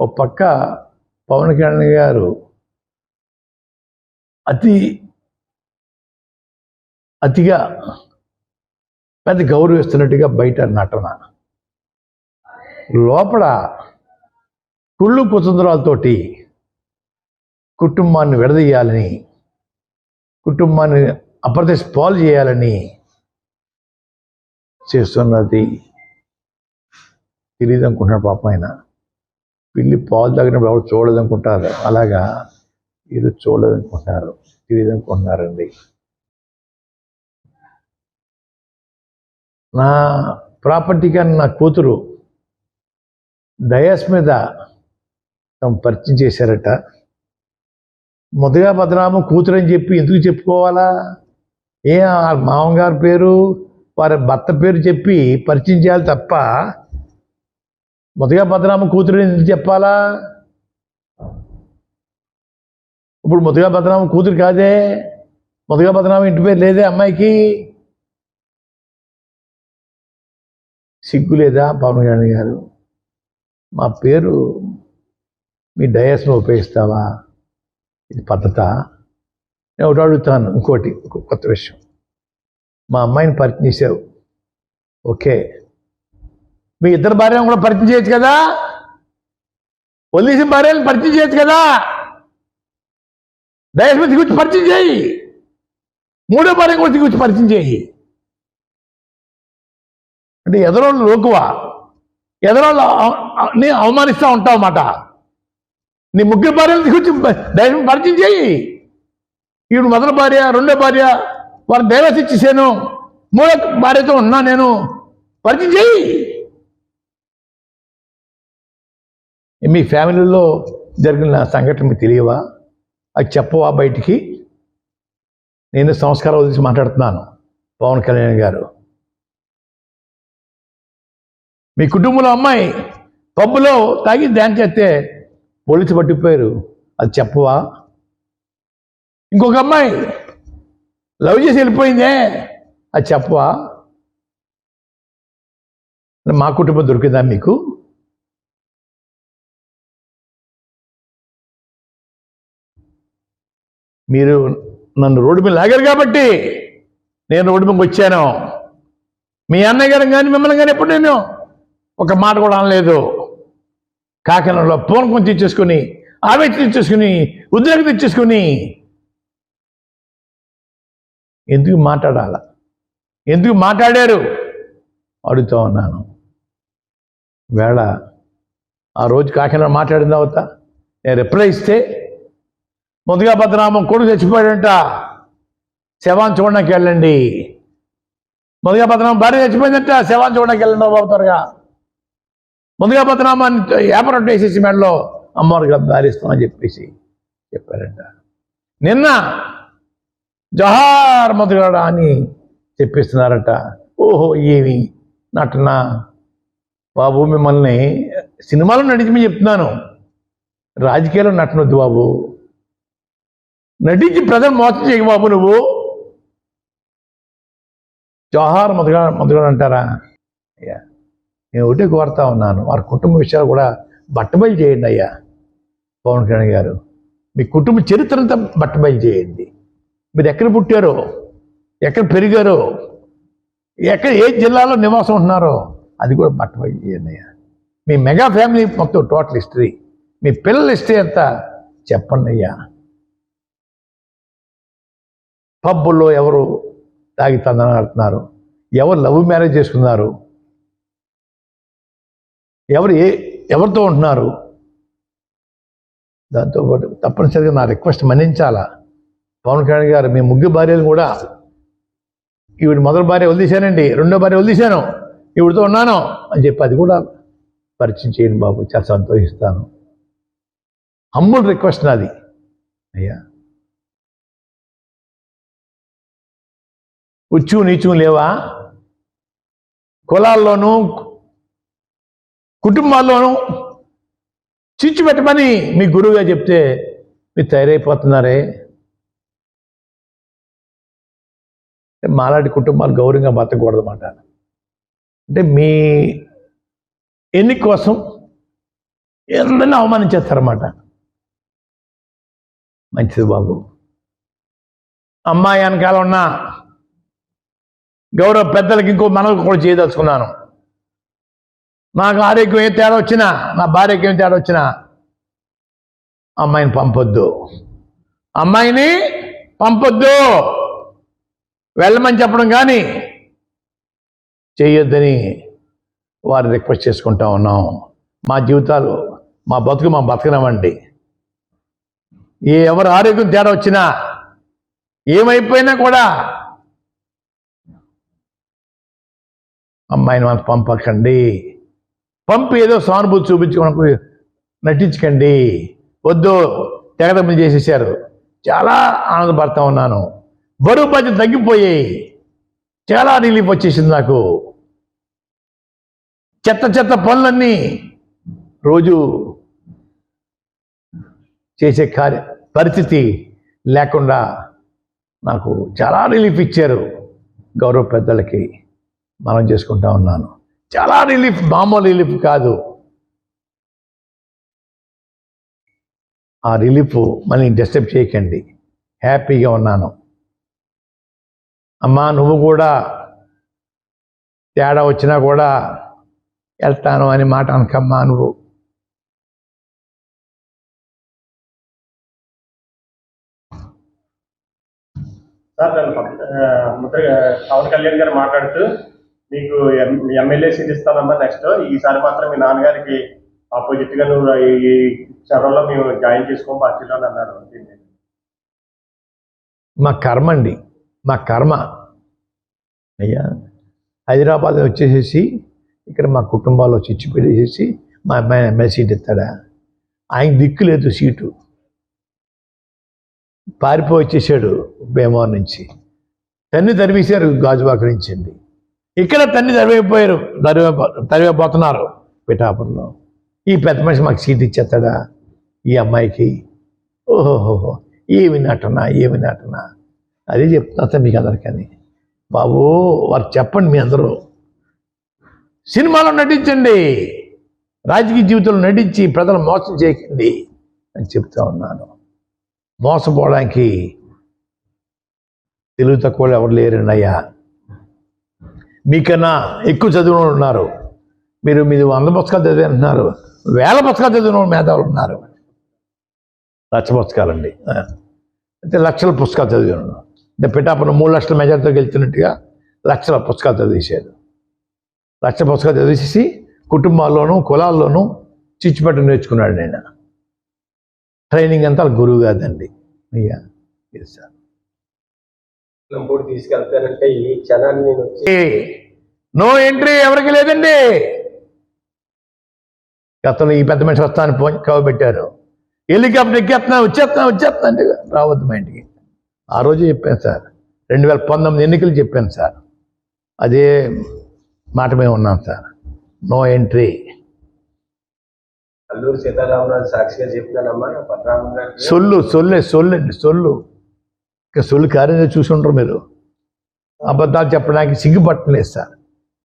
ఒక పక్క పవన్ కళ్యాణ్ గారు అతి అతిగా పెద్ద గౌరవిస్తున్నట్టుగా బయట నటన. లోపల కుళ్ళు కుతంత్రాలతోటి కుటుంబాన్ని విడదీయాలని కుటుంబాన్ని అప్రదేశ్ పాలు చేయాలని చేస్తున్నది. తెలియదు అనుకుంటున్నాడు పాపం ఆయన. పిల్లి పాలు తాగినప్పుడు ఎవరు చూడదనుకుంటారు అలాగా వీరు చూడదనుకుంటున్నారు తెలియదనుకుంటున్నారండి నా ప్రాపర్టీ కానీ నా కూతురు డయాస్ మీద తమ పరిచయం చేశారట. మొదగా భద్రామ కూతురు అని చెప్పి ఎందుకు చెప్పుకోవాలా? ఏ ఆ మామగారి పేరు వారి భర్త పేరు చెప్పి పరిచయం చేయాలి తప్ప మొదగా భద్రామ కూతురు ఎందుకు చెప్పాలా? ఇప్పుడు ముదుగా భద్రామ కూతురు కాదే ముదుగా భద్రామ ఇంటి పేరు లేదే అమ్మాయికి? సిగ్గు లేదా పవన్ కళ్యాణ్ గారు? మా పేరు మీ డయాస్ను ఉపయోగిస్తావా? ఇది పద్ధత. నేను ఒకటి అడుగుతాను ఇంకోటి కొత్త విషయం. మా అమ్మాయిని పరిచయం చేసావు ఓకే. మీ ఇద్దరు భార్యను కూడా పరిచయం చేయొచ్చు కదా? వదిలేసిన భార్యను పరిచయం చేయొచ్చు కదా? డయాస్ మీద గురించి పరిచయం చేయి. మూడో భార్య కూడా గురించి పరిచయం చేయి. అంటే ఎదరోళ్ళు లోకువా? ఎదరోళ్ళు అవ- నీ అవమానిస్తూ ఉంటావు అన్నమాట. నీ ముగ్గురు భార్యలు తీసుకొచ్చి డైరెక్ట్ పరిచయం చేయి. ఈవిడ మొదటి భార్య రెండో భార్య వారు డైవర్స్ ఇచ్చేసాను. మూడో భార్యతో ఉన్నా నేను. పరిచయం చేయి. మీ ఫ్యామిలీలో జరిగిన సంఘటన మీకు తెలియవా? అది చెప్పవా బయటికి? నేను సంస్కారం వదిలిసి మాట్లాడుతున్నాను పవన్ కళ్యాణ్ గారు. మీ కుటుంబంలో అమ్మాయి పబ్బులో తాగి డ్యాన్స్ చేస్తే పోలీసు పట్టిపోయారు అది చెప్పవా? ఇంకొక అమ్మాయి లవ్ చేసి వెళ్ళిపోయిందే అది చెప్పవా? మా కుటుంబం దొరికిందా మీకు? మీరు నన్ను రోడ్డు మీద లాగారు కాబట్టి నేను రోడ్డు మీదకి వచ్చాను. మీ అన్నయ్య గారు కానీ మిమ్మల్ని కానీ ఎప్పుడు నేను ఒక మాట కూడా అనలేదు. కాకినాడలో పూనకం తెచ్చేసుకుని ఆవేశం తెచ్చేసుకుని ఉద్రేకం తెచ్చేసుకుని ఎందుకు మాట్లాడాల? ఎందుకు మాట్లాడారు? అడుగుతూ ఉన్నాను. వేళ ఆ రోజు కాకినాడ మాట్లాడిన తర్వాత నేను రిప్లై ఇస్తే ముందుగా భద్రనామం కొడుకు చచ్చిపోయాడంట. శవాన్ని చూడడానికి వెళ్ళండి. ముందుగా భద్రనామం భార్య చచ్చిపోయిందంట శవాన్ని చూడడానికి వెళ్ళండి బాబు త్వరగా. ముందుగా భద్రనామాన్ని ఏపరట్టు వేసేసి మెడలో అమ్మవారికి దారిస్తామని చెప్పేసి చెప్పారంట. నిన్న జహార్ మధుగాడ అని చెప్పిస్తున్నారట. ఓహో ఏమి నటన? బాబు మిమ్మల్ని సినిమాలో నటించమని చెప్తున్నాను. రాజకీయాల్లో నటనొద్దు బాబు. నటించి ప్రజలు మోసం చేయకు బాబు నువ్వు. జవహార్ మధుగా మధుగాడు అంటారా? అయ్యా నేను ఒకటే కోరుతా ఉన్నాను. వారి కుటుంబ విషయాలు కూడా బట్టబయలు చేయండి అయ్యా పవన్ కళ్యాణ్ గారు. మీ కుటుంబ చరిత్ర అంతా బట్టబయలు చేయండి. మీరు ఎక్కడ పుట్టారో ఎక్కడ పెరిగారో ఎక్కడ ఏ జిల్లాలో నివాసం ఉంటున్నారో అది కూడా బట్టబయలు చేయండి అయ్యా. మీ మెగా ఫ్యామిలీ మొత్తం టోటల్ హిస్టరీ మీ పిల్లల హిస్టరీ అంతా చెప్పండి అయ్యా. పబ్బుల్లో ఎవరు తాగి తందనాడుతున్నారు? ఎవరు లవ్ మ్యారేజ్ చేసుకున్నారు? ఎవరు ఏ ఎవరితో ఉంటున్నారు? దాంతోపాటు తప్పనిసరిగా నా రిక్వెస్ట్ మన్నించాలా? పవన్ కళ్యాణ్ గారు మీ ముగ్గురు భార్యలు కూడా ఈవిడ మొదటి భార్య వదిలేశానండి రెండో భార్య వదిలేశాను ఈవిడితో ఉన్నాను అని చెప్పి అది కూడా పరిచయం చేయను బాబు చాలా సంతోషిస్తాను. హమ్ముల్ రిక్వెస్ట్ నాది. అయ్యా. ఉచ్చు నీచు లేవా? కులాల్లోనూ కుటుంబాల్లోనూ చిచ్చు పెట్టమని మీ గురువుగా చెప్తే మీరు తయారైపోతున్నారే? మాలాంటి కుటుంబాలు గౌరవంగా బతకూడదన్నమాట. అంటే మీ ఎన్ని కోసం అందరినీ అవమానించేస్తారన్నమాట. మంచిది బాబు. అమ్మాయి వెనకాల ఉన్న గౌరవ పెద్దలకి ఇంకో మనకు కూడా చేయదలుచుకున్నాను. నాకు ఆరోగ్యం ఏం తేడా వచ్చినా నా భార్యకి ఏం తేడా వచ్చినా అమ్మాయిని పంపొద్దు. అమ్మాయిని పంపొద్దు. వెళ్ళమని చెప్పడం కానీ చేయొద్దని వారు రిక్వెస్ట్ చేసుకుంటా ఉన్నాం. మా జీవితాలు మా బతుకు మా బతకనమండి ఏ ఎవరు ఆరోగ్యం తేడా వచ్చినా ఏమైపోయినా కూడా అమ్మాయిని మనకు పంపకండి. పంపి ఏదో సానుభూతి చూపించుకోవడానికి నటించకండి. వద్దు తెగదమ్మలు చేసేసారు చాలా ఆనందపడతా ఉన్నాను. బరువు బాధ్యత తగ్గిపోయాయి. చాలా రిలీఫ్ వచ్చేసింది నాకు. చెత్త చెత్త పనులన్నీ రోజు చేసే కార్య పరిస్థితి లేకుండా నాకు చాలా రిలీఫ్ ఇచ్చారు గౌరవ పెద్దలకి. మనం చేసుకుంటా ఉన్నాను. చాలా రిలీఫ్ మామూలు రిలీఫ్ కాదు. ఆ రిలీఫ్ మళ్ళీ డిస్టర్బ్ చేయకండి. హ్యాపీగా ఉన్నాను. అమ్మా నువ్వు కూడా తేడా వచ్చినా కూడా వెళ్తాను అని మాట అనకమ్మా నువ్వు. సార్ ముద్ర పవన్ కళ్యాణ్ గారు మాట్లాడుతూ మీకు ఎం- ఎమ్మెల్యే సీట్ ఇస్తానమ్మా నెక్స్ట్ ఈసారి మాత్రం మీ నాన్నగారికి ఆపోజిట్గా నువ్వు ఈ ఈ మేము జాయిన్ చేసుకోం పార్టీలో అని అన్నారు. మా కర్మ అండి. మా కర్మ. అయ్యా హైదరాబాద్ వచ్చేసేసి ఇక్కడ మా కుటుంబాల్లో చిచ్చు పెట్టేసేసి మా అమ్మాయి ఎమ్మెల్యే సీట్ ఇస్తాడా? ఆయన దిక్కు లేదు సీటు. పారిపోయి వచ్చేసాడు భీమవరం నుంచి. తన్ని తరివేశారు గాజువాక నుంచి అండి. ఇక్కడ తండ్రి తరివైపోయారు. తరివే తరివేపోతున్నారు. పిఠాపురంలో. ఈ పెద్ద మనిషి మాకు సీట్ ఇచ్చేస్తాడా? ఈ అమ్మాయికి. ఓహోహోహో. ఏమి నటన ఏమి నటన. అదే చెప్తున్నా సార్ మీకు అందరికని బాబు వారు చెప్పండి మీ అందరూ. సినిమాలో నటించండి. రాజకీయ జీవితంలో నటించి ప్రజలు మోసం చేయకండి అని చెప్తా ఉన్నాను. మోసపోవడానికి తెలివి తక్కువ ఎవరు లేరండి అయ్యా? మీకన్నా ఎక్కువ చదివిన ఉన్నారు. మీరు మీరు వంద పుస్తకాలు చదివి అంటున్నారు. వేల పుస్తకాలు చదివిన మేధావులు ఉన్నారు. లక్ష పుస్తకాలండి. అయితే లక్షల పుస్తకాలు చదివాను అంటే పిఠాపురం మూడు లక్షల మెజార్టీతో గెలిచినట్టుగా లక్షల పుస్తకాలు చదివేశారు. లక్ష పుస్తకాలు చదివేసి కుటుంబాల్లోనూ కులాల్లోనూ చిచ్చుపెట్ట నేర్చుకున్నాడు నేను. ట్రైనింగ్ అంతా గురువు కాదండి అయ్యా. సార్. నంబూరు తీసుకెళ్తానంటే ఈ క్షణాన్ని నేను వచ్చి నో ఎంట్రీ ఎవరికి లేదండి. గతంలో ఈ పెద్ద మనిషి వస్తాను ఫోన్ కవబెట్టారు హెలికాప్టర్ ఎక్కేస్తున్నా వచ్చేస్తున్నా వచ్చేస్తున్నా అంటే రావద్దు మా ఇంటికి. ఆ రోజు చెప్పాను సార్. రెండు వేల పంతొమ్మిది ఎన్నికలు చెప్పాను సార్. అదే మాట మేము ఉన్నాం sir. No entry. Alluri Sitaramaraju సాక్షిగా గారికి సొల్లు సొల్లే సొల్లండి సొల్లు. ఇంకా సొల్లు కార్యం చూసి ఉండరు మీరు. అబద్ధాలు చెప్పడానికి సిగ్గుపట్టలేదు సార్.